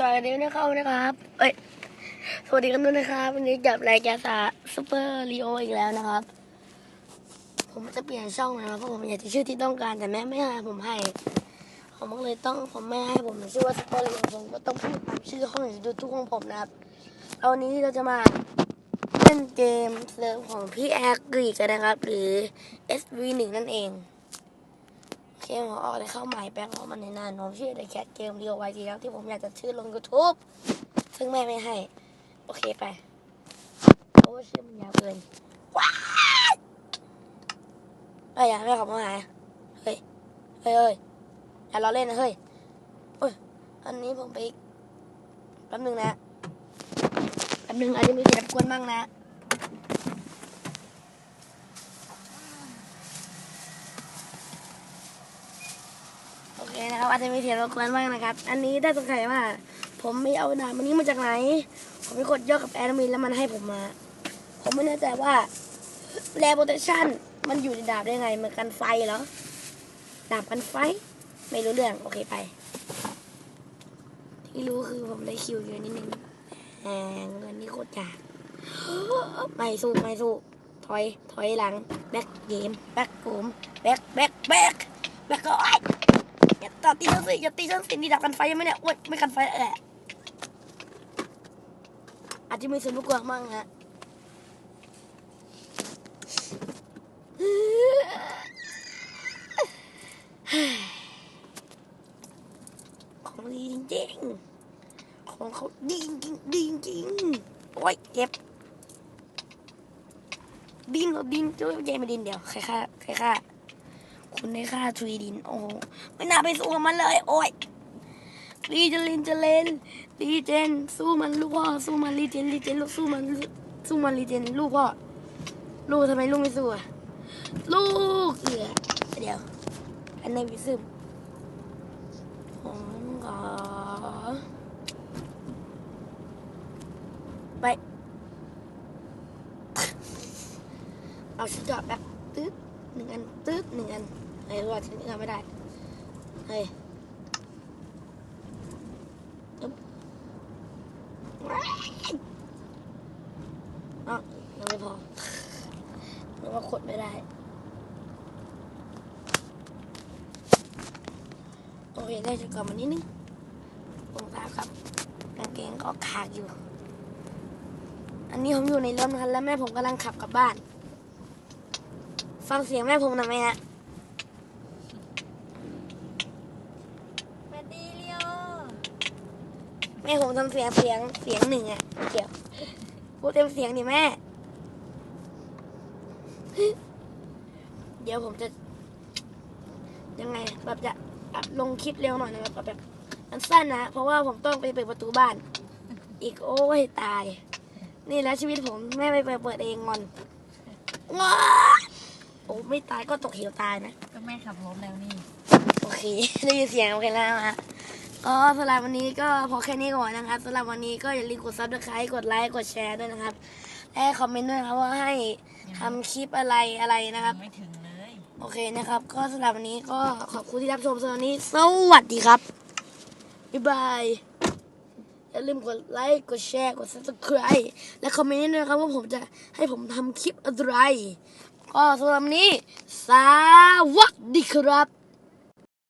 สวัสดีนะครับนะครับ เอ้ย สวัสดีกันด้วยนะครับ วันนี้กับรายการสาซูเปอร์ลีโออีกแล้วนะครับ ผมจะเปลี่ยนช่องนะครับเพราะผมอยากจะชื่อที่ต้องการแต่แม่ไม่ให้ผมให้ ผมก็เลยต้องผมไม่ให้ผมชื่อว่าซูเปอร์ลีโอผมก็ต้องพูดตามชื่อห้องยูทูบของผมนะครับแล้ววันนี้เราจะมาเล่นเกมเซิร์ฟของพี่แอคกรีกันนะครับ หรือ SV1 นั่นเอง เกมของออกได้เข้าใหม่แปลงออกมาในนานผมชื่อในแคทเกมเรียวไวจีแล้วที่ผมอยากจะชื่อลง YouTube ซึ่งแม่ไม่ให้ โอเคไปเพราะว่าชื่อมันยาวเกินว้ายเอ้ยอย่าไม่ขับมาหาเฮ้ยเฮ้ยเฮ้ยอย่าล้อเล่นนะเฮ้ยโอ้ยอันนี้ผมไปแป๊บนึงนะแป๊บนึงอาจจะมีเสียงรบกวนบ้างนะ โอเครับอาจจะมีเสียงรบกวนบ้างนะครับ อันนี้ได้สงสัยว่า ผมไม่เอาดาบอันนี้มาจากไหน ผมไปกดย่อกับแอดมินแล้วมันให้ผมมา ผมไม่แน่ใจว่าแรโปรเทชั่นมันอยู่ในดาบได้ไง มันกันไฟเหรอ ดาบกันไฟ ไม่รู้เรื่อง โอเคไป ที่รู้คือผมได้คิวเยอะนิดนึงแหมเงินนี่โคตรยาก ไม่สู้ไม่สู้ ถอย ถอยหลัง แบ็กเกม แบ็กผมแบ็กแบ็กแบ็กแบ็กก็ไอ้ย อย่าต่อตีฉันสิอย่าตีฉันสินี่ดับกันไฟยังไหมเนี่ยโอ๊ยไม่กันไฟแอะอาจจะมีสนรบกวนบ้างนะของดีจริงๆ ของเขาดีจริงดีจริงโอ้ยเจ็บดินเรอดินเจ้าใหญ่ไม่ดินเดียวใครฆ่าใครฆ่า คุณได้ฆ่าทรีดิน โอ้ไม่น่าไปสู้กับมันเลย โอ้ยรีเจลินเจเลนรีเจน สู้มันลูกพ่อ สู้มันรีเจนรีเจนลูกสู้มัน สู้มันรีเจนลูกพ่อ ลูกทำไมลูกไม่สู้อะลูกเอือเดี๋ยว อันไหนวิซึมผมขอไป เอาชิ้นจอดแบบตึ๊ดหนึ่งอันตึ๊ดหนึ่งอัน ไอ้ว่าชิ้นนี้เอาไม่ได้ เฮ้ยอึ๊บอ้ายังไม่พอนึกว่าขดไม่ได้ โอเคได้จะกลับมานิดนึงรองเท้าครับกางเกงก็ขาดอยู่ อันนี้ผมอยู่ในรถนะครับแล้วแม่ผมกำลังขับกลับบ้าน ฟังเสียงแม่ผมหน่อยไหมฮะ สวัสดีเลียว แม่ผมทำเสียงเสียงเสียงหนึ่งอะเกี่ยวพูดเต็มเสียงดิแม่ เดี๋ยวผมจะ ยังไงแบบจะอัดลงคลิปเร็วหน่อยนะครับแบบมันสั้นนะ เพราะว่าผมต้องไปเปิดประตูบ้าน อีกโอ้ยตาย นี่แหละชีวิตผมแม่ไปเปิดเปิดเองงอนงอนโอ้ไม่ตายก็ตกเหวตายนะก็แม่ขับรถแล้วนี่ โอเคได้ยินเสียงโอเคแล้วนะฮะ ก็สำหรับวันนี้ก็พอแค่นี้ก่อนนะครับสำหรับวันนี้ก็อย่าลืมกดซับสไครต์กดไลค์กดแชร์ด้วยนะครับและคอมเมนต์ด้วยนะครับว่าให้ทำคลิปอะไรอะไรนะครับ ไม่ถึงเลย โอเคนะครับ ก็สำหรับวันนี้ก็ขอบคุณที่รับชมสำหรับวันนี้ สวัสดีครับ บ๊ายบาย อย่าลืมกดไลค์กดแชร์กด subscribe และคอมเมนต์ด้วยนะครับว่าผมจะให้ผมทำคลิปอะไร ก็สำหรับวันนี้ สวัสดีครับ